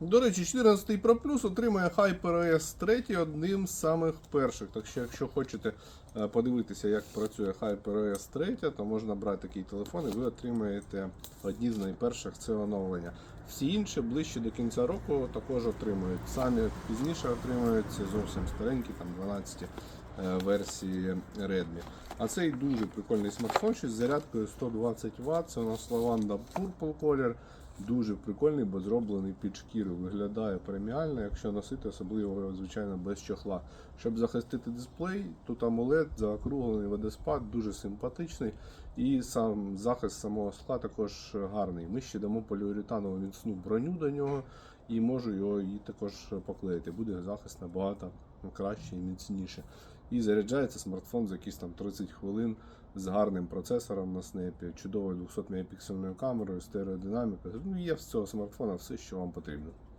До речі, 14 Pro Plus отримує HyperOS 3 одним з самих перших. Так що, якщо хочете е, подивитися, як працює HyperOS 3, то можна брати такий телефон і ви отримаєте одні з найперших це оновлення. Всі інші ближче до кінця року також отримують. Самі пізніше отримують це зовсім старенькі, там 12 е, версії Redmi. А цей дуже прикольний смартфончик з зарядкою 120 Вт. Це у нас Lavanda Purple Color. Дуже прикольний, бо зроблений під шкіру. Виглядає преміально, якщо носити, особливо, звичайно, без чохла. Щоб захистити дисплей, тут AMOLED, заокруглений водоспад, дуже симпатичний. І сам захист самого скла також гарний. Ми ще дамо поліуретанову міцну броню до нього і можу його і також поклеїти. Буде захист набагато краще і міцніше. І заряджається смартфон за якісь там 30 хвилин з гарним процесором на снепі, чудовою 200 мегапіксельною камерою, стереодинамікою. Ну, є з цього смартфона все, що вам потрібно.